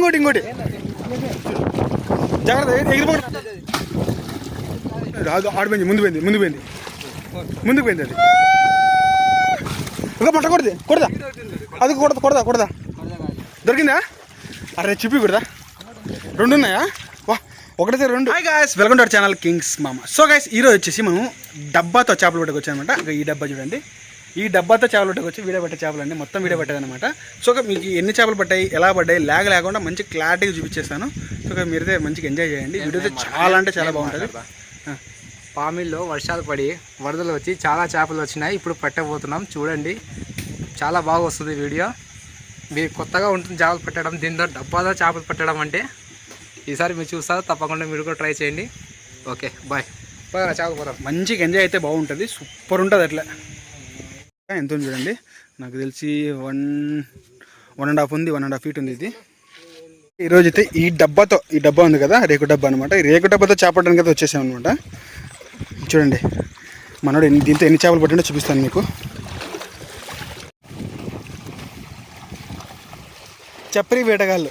ఇంకోటి ఇంకోటి. జాగ్రత్త ఎగిరి- ఆడిపోయింది ముందు పోయింది ముందు పోయింది. ముందుకు పోయింది అది. ఇంకా కొడది కొడదా అది కొడదా కొడదా కొడదా దొరికిందా? అరే చిప్పి కొడదా రెండు ఉన్నాయా? వా ఒకటే రెండు. Hi guys welcome to our channel kings మామ సో గైస్ ఈరోజు వచ్చేసి మనం డబ్బాతో చేపలు పట్టుకొచ్చానమాట ఈ డబ్బా చూడండి. ఈ డబ్బాతో చేపలు పట్టుకొచ్చి వీడియో పట్టే చేపలు అండి మొత్తం వీడియో పట్టేదన్నమాట సో మీకు ఎన్ని చేపలు పట్టాయి ఎలా పడ్డాయి లాగ లేకుండా మంచి క్లారిటీగా చూపించేస్తాను. సో మీరైతే మంచిగా ఎంజాయ్ చేయండి. వీడియో చాలా అంటే చాలా బాగుంటుంది. పామిల్లో వర్షాలు పడి వరదలు వచ్చి చాలా చేపలు వచ్చినాయి ఇప్పుడు పట్టబోతున్నాం చూడండి. చాలా బాగా వస్తుంది వీడియో. మీరు కొత్తగా ఉంటుంది చేపలు పట్టడం దీంతో డబ్బాలో చేపలు పట్టడం అంటే ఈసారి మీరు చూస్తారు తప్పకుండా మీరు కూడా ట్రై చేయండి. ఓకే బాయ్ చేపలు పోదాం మంచిగా ఎంజాయ్ అయితే బాగుంటుంది. సూపర్ ఉంటుంది అట్లా. ఎంత ఉంది చూడండి. నాకు తెలిసి వన్ వన్ అండ్ హాఫ్ ఉంది వన్ అండ్ హాఫ్ ఫీట్ ఉంది ఇది. ఈరోజు అయితే ఈ డబ్బాతో ఈ డబ్బా ఉంది కదా రేకు డబ్బా అనమాట ఈ రేకు డబ్బాతో చేపట్టడానికి అయితే వచ్చేసాం అనమాట చూడండి మనోడు ఎన్ని దీంతో ఎన్ని చేపలు పట్టిండో చూపిస్తాను మీకు. చప్పరి వేటగాళ్ళు.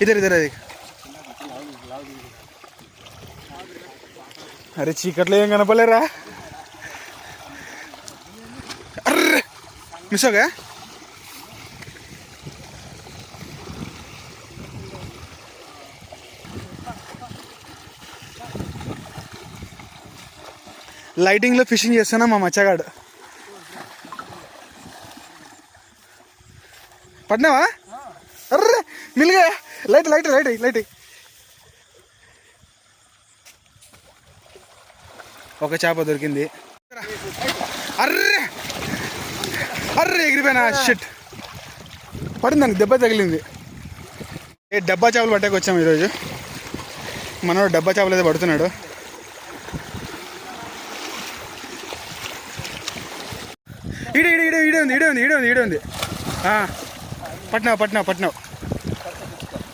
ఇద్దరు ఇద్దరు అది. అరే చీకట్లో ఏం కనపలేరా అర్రే మిస్ అవగా లైటింగ్లో ఫిషింగ్ చేస్తున్నా మా మచ్చగాడు? పడినావా అర్రే మిల్గా లైట్ లైట్ లైట్ లైట్. ఒక చేప దొరికింది. అర్రే! అర్రే ఎగిరిపోయినా. షిట్ పడిందానికి దెబ్బ తగిలింది. ఏ డబ్బా చేపలు పట్టాక వచ్చాము ఈరోజు. మనోడు డబ్బా చేపలు అయితే పడుతున్నాడు. ఈడే ఈడ ఈడ ఈడే ఉంది ఈడే ఉంది ఈడే ఉంది ఈడే ఉంది. ఆ, పట్టినావు పట్టినావు.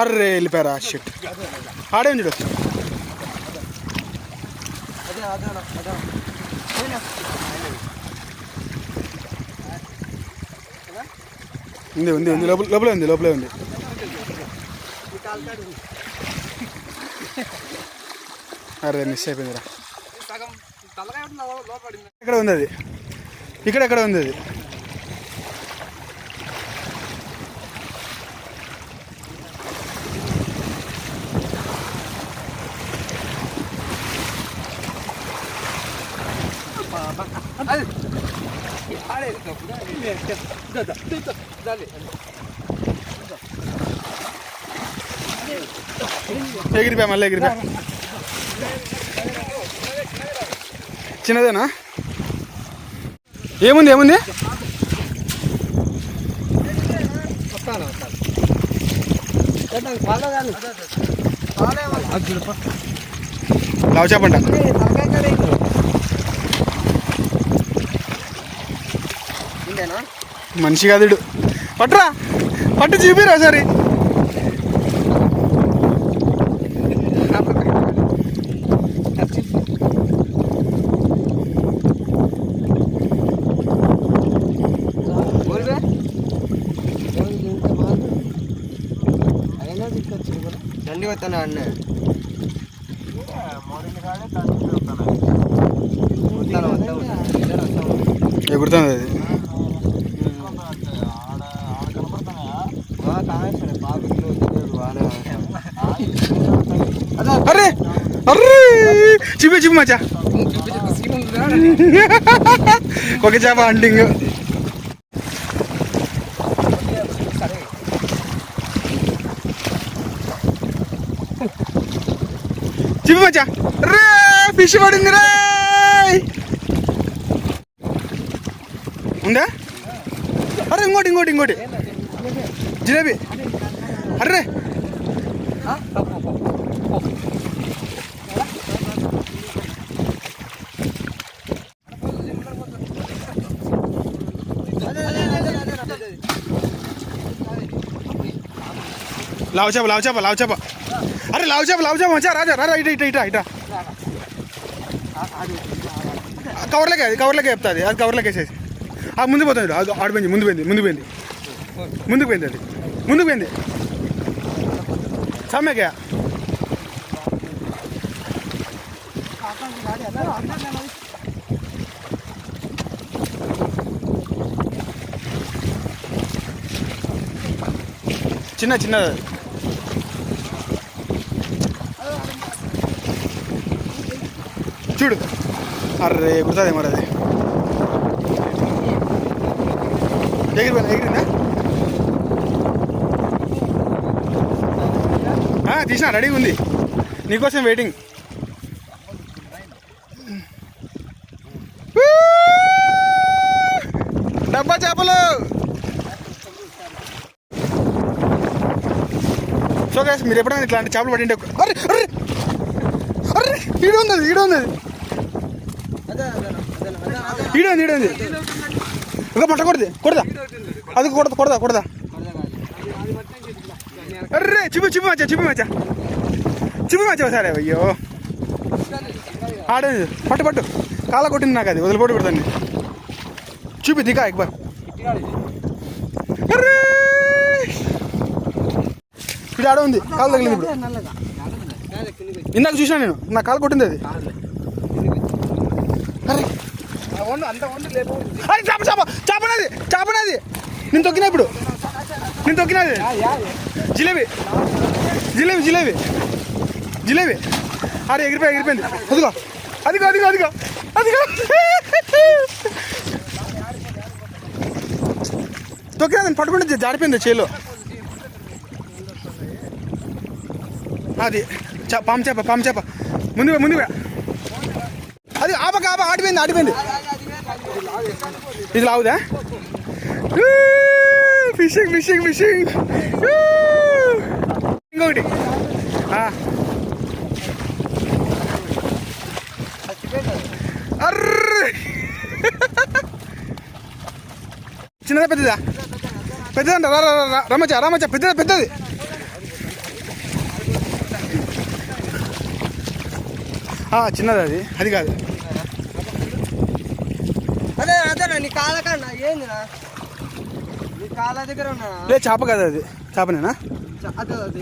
అర్రే వెళ్ళిపోయారా? షిట్ ఆడే చూడు? ఉంది ఉంది ఉంది. లోపల లోపలే ఉంది లోపలే ఉంది. అరే మిస్ అయిపోయిందిరా. తలకాయ లోపడింది ఇక్కడ ఉంది అది. ఇక్కడ ఎక్కడ ఉంది అది. ఎగిరిపోయా మళ్ళీ ఎగిరిపోయా? చిన్నదేనా? ఏముంది ఏముంది? వస్తాను వస్తాను. లావు చేపంట. మనిషి కాదు ఈడు. పట్టురా. పట్టు చూపిరా ఒకసారి దండి వస్తాను అన్న? ఎగురుతుంది అది. అరే అర్రే చూపి చూపి మచ్చా ఒక చేప అంటింగ్ చూపి మచ్చా రే ఫిష్ పడింది రే ఉందా అరే ఇంకోటి ఇంకోటి ఇంకోటి జిలేబీ అర్రే లావు చేప లావు చేప లావు చేప. అరే లావు చేప లావు చేప వచ్చా రాజా రా ఇట ఇట ఇట ఇట. కవర్లకే అది కవర్లకే చెప్తుంది అది కవర్లకి వేసేసి ఆ ముందు పోతుంది అది ఆడిపోయింది ముందు పోయింది ముందు పోయింది. ముందుకు పోయింది అది. ముందుకు పోయింది. సమ్మెకే. చిన్న చిన్నది చూడు. అర్రే గుర్తుంది మరి అది. ఎగిరిపోయినా ఎగిరిందా? తీసిన రెడీగా ఉంది. నీకోసం వెయిటింగ్ డబ్బా చేపలు! సో గైస్ మీరు ఎప్పుడైనా ఇట్లాంటి చేపలు పట్టింటే అరే అరే! అరే! ఈడ ఉంది అది, ఈడ ఉంది అది. ఈడ ఉంది ఈడ ఉంది ఇంకా పట్టకూడదు కొడదా? అది కొడదా కొడదా కొడదా? అర్రే చిప్పు చిప్పు మచ్చా చిప్పు మచ్చా. చిప్పు మచ్చా సరే అయ్యో. ఆడేది? పట్టు పట్టు. కాల కొట్టింది నాకు అది వదిలిపోటు పెడతాను చూపి దిగా ఎక్బార్ అర్రే! ఆడ ఉంది కాలు తగిలింది ఇప్పుడు. ఇందాక చూసినా నేను నా కాలు కొట్టింది అది అరే అరే చేప చేప చేపనది చేపనది. నేను తొక్కినా ఇప్పుడు? నేను తొక్కినది? జిలేబీ. జిలేబీ జిలేబీ. జిలేబీ. అరే ఎగిరిపోయి ఎగిరిపోయింది. అదిగో అదిగో అదిగో అదిగో. అదిగో. తొక్కినా నేను పట్టుకుంటే జారిపోయింది చేలో. అది పాము చేప పాము చేప. ముందు ముందు అది ఆపక ఆప ఆడిపోయింది ఆడిపోయింది. ఇది లావుదా? Fishing fishing fishing. ఇంకొకటి. చిన్నదా పెద్దదా? పెద్దదంట. రా రా, రా, రమచ రమచ పెద్దది పెద్దది. చిన్నది అది. అది కాదు అదే అదేనా నీ కాళ్ళ కన్నా ఏందినా నీ కాళ్ళ దగ్గర ఉన్నా? లే చేప కదా అది. చేపనేనా? అదే అదే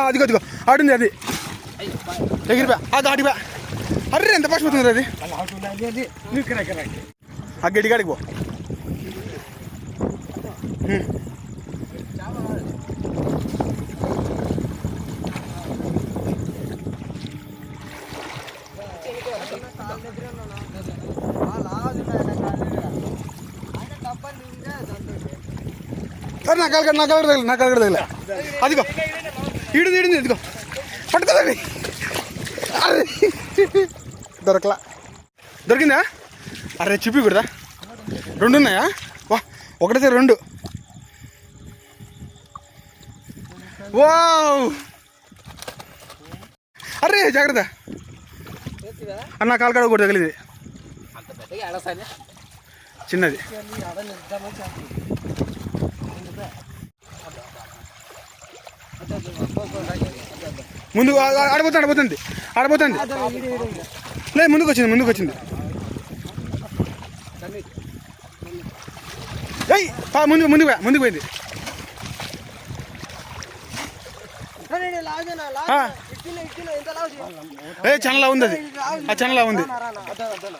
అదిగో అదిగో. ఆడింది అది. ఎగిరిపా అది ఆడిపా అర్రే ఎంత ఫాస్ట్ పోతుంది అది. ఆ గడిగాడికి పో హ్మ్. ఆ, లావది ఉన్నాయి నా కాళ్ళ దగ్గర. ఆయన డబ్బాలు నిండా దాంతోటి. అరే నా కాలు నా కాలు తగిలి నా కాలు తగిలి. అదిగో. ఈడు ఈడింది ఇదిగో. పట్టుకోదండి అరే. దొరకలా. దొరికిందా? అరే చూపి కుడదా రెండు ఉన్నాయా? వా ఒకటే రెండు. వావ్. అరే జాగ్రత్త? అన్న కాలు కాడ కూడా తగిలింది. చిన్నది ఇవన్నీ ఆడ నిద్దామని చెప్పి. ఎందుకు? అదే, అదే, పో, పో, రా, అదే, అదే. ముందు ఆడబోతుంది ఆడబోతుంది ఆడబోతుంది. లేదు ముందుకు వచ్చింది ముందుకు వచ్చింది. ఏయ్ ముందు ముందుకు ముందుకు పోయింది? ఏ ఛానల్ ఉంది అది ఆ ఛానల్ ఉంది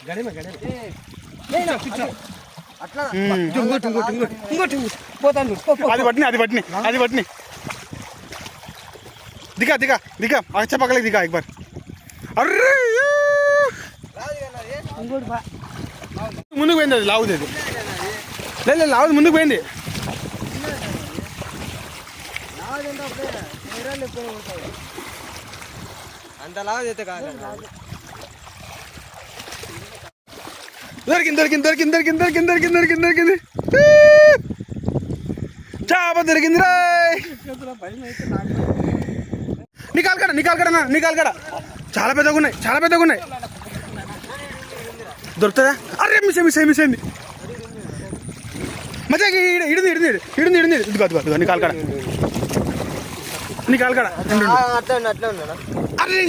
అదే, లేనా, అదే. అట్లా మ్మ్. ఇంకోటి ఇంకోటి ఇంకోటి ఇంకోటి పోతాను పో, పో. అది పట్టిని दिखा दिखा दिखा अच्छा पकड़ दिखा एक बार। अरे దిగా ఎక్బార్ అర్రే ఇంకోటి బా. ముందుకు పోయింది అది లావుది అది లేదు లావుది ముందుకు పోయింది అంత లావుది కాదు దొరికింది దొరికింది దొరికింది దొరికింది దొరికింది దొరికింది దొరికింది దొరికింది చేప దొరికింది రాయ్ నికాల్ కడ నికాల్ కడ నికాల్ కడ చాలా పెద్దగా ఉన్నాయి చాలా పెద్దగా ఉన్నాయి దొరుకుతుందా? అరే మిస్ మిస్ మిస్ అయింది మజా ఇడింది ఇడింది ఇడింది ఇడింది ఇది కాదు కాదు నీ కాలు కడ నీ కాలు కడ అరే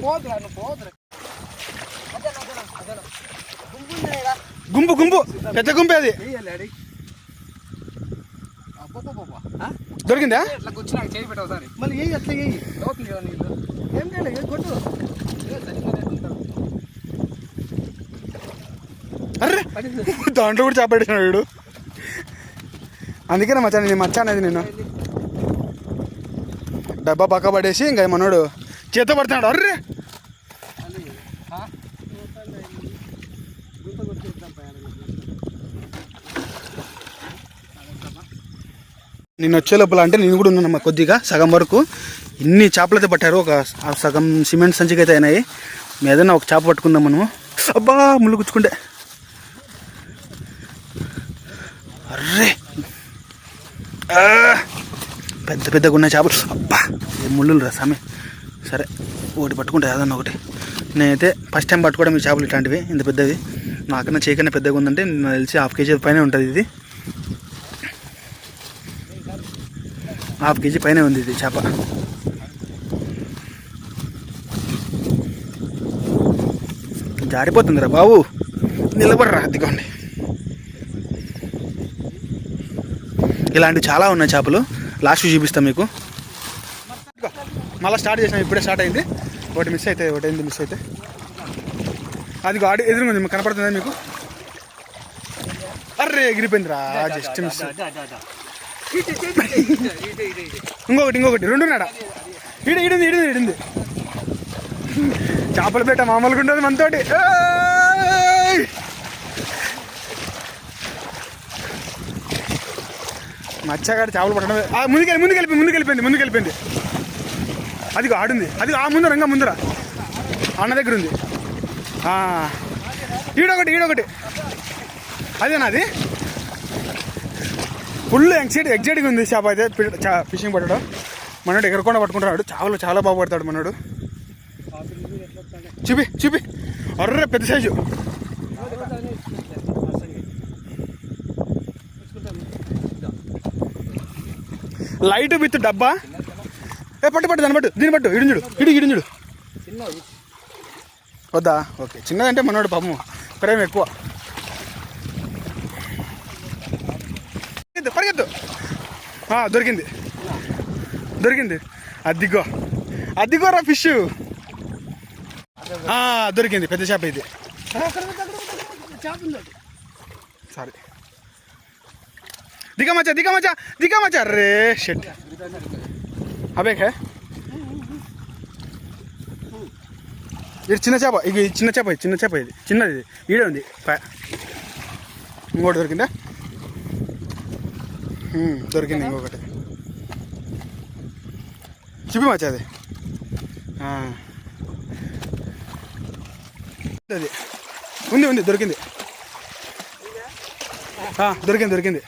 పోదురా నువ్వు పోదురా గుంపు గుంపు. పెద్ద గుంపు అది. దొరికిందా? మళ్ళీ ఏం అర్రే దాంట్లో కూడా చేపట్టేసాడు వీడు. అందుకే మచ్చాను నేను మచ్చా అనేది నేను. డబ్బా పక్క పడేసి ఇంకా మనోడు చేత పడుతున్నాడు. అర్రే. నేను వచ్చే లోపల అంటే నేను కూడా ఉన్నాను కొద్దిగా సగం వరకు. ఇన్ని చేపలు అయితే పట్టారు. ఒక సగం సిమెంట్ సంచికి అయితే అయినాయి ఏదైనా ఒక చేప పట్టుకుందాం మనము. అబ్బా ముళ్ళు గుచ్చుకుంటే. అర్రే. పెద్ద పెద్దగా ఉన్నాయి చేపలు. అబ్బా ఏ ముళ్ళు రా సామి. సరే ఒకటి పట్టుకుంటా ఏదన్నా ఒకటి. నేనైతే ఫస్ట్ టైం పట్టుకోవడం ఈ చేపలు ఇట్లాంటివి ఇంత పెద్దది నాకన్నా చేయకన్నా పెద్దగా ఉందంటే నాకు తెలిసి హాఫ్ కేజీ పైన ఉంటుంది ఇది. హాఫ్ కేజీ పైన ఉంది ఇది చేప. జారిపోతుందిరా బాబు. నిలబడరా అదిగోండి ఇలాంటివి చాలా ఉన్నాయి చేపలు. లాస్ట్ చూపిస్తాం మీకు. మళ్ళీ స్టార్ట్ చేసినాం ఇప్పుడే స్టార్ట్ అయింది. ఒకటి మిస్ అయితే ఒకటి అయింది మిస్ అయితే. అది ఆడి ఎదురుంది మీకు కనపడుతుందా మీకు? అర్రే ఎగిరిపోయిందిరా జస్ట్ మిస్ ఇంకొకటి ఇంకొకటి. రెండు నాడా ఇడు ఇడింది ఇడింది ఇడింది చేపల పెట్ట మామూలుగా ఉంటుంది మనతోటి. మచ్చగాడు చేపలు పట్టడం ఆ, ముందుకెళ్ళి ముందుకెళ్ళిపోయింది ముందుకెళ్ళిపోయింది ముందుకెళ్ళిపోయింది. అది ఆడుంది. అది ఆ ముందర ఇంకా ముందర. అన్న దగ్గర ఉంది. ఈడొకటి ఈడొకటి. అదేనా అది? ఫుల్ ఎక్సైట్ ఎగ్జైటింగ్ ఉంది చేప అయితే. ఫిషింగ్ పట్టడం. మనోడు ఎగరకుండా పట్టుకుంటాడు చాలా చాలా బాగా పడతాడు మనోడు. చూపి చూపి. అర్రే పెద్ద సైజు లైట్ విత్ డబ్బా. ఏ పట్టు పట్టు దాన్ని పట్టు. దీన్ని పట్టు. ఇడించుడు ఇడి ఇడించుడు వద్దా? ఓకే. చిన్నదంటే మనోడు పాపం ప్రేమ ఎక్కువ. దొరికింది. దొరికింది. అద్దిగో అద్దిగోరా ఫిష్. దొరికింది. పెద్ద చేప ఇది. సారీ. దిగమచ్చా దిగమచ్చా దిగమచ్చా రే షెట్ అబేక్ హే? ఇది చిన్న చేప ఇది చిన్న చేప ఇది చిన్న చేప ఇది. చిన్నది ఇది. ఈడే ఉంది. ఇంకోటి దొరికిందా? దొరికింది ఇంకొకటి. చూపి మచ్చా అది. అది. ఉంది ఉంది దొరికింది. దొరికింది దొరికింది.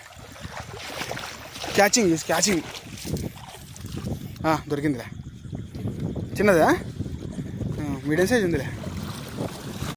క్యాచింగ్ ఇస్ క్యాచింగ్ దొరికిందిలే. చిన్నదా? మీడియం సైజ్ ఉందిలే.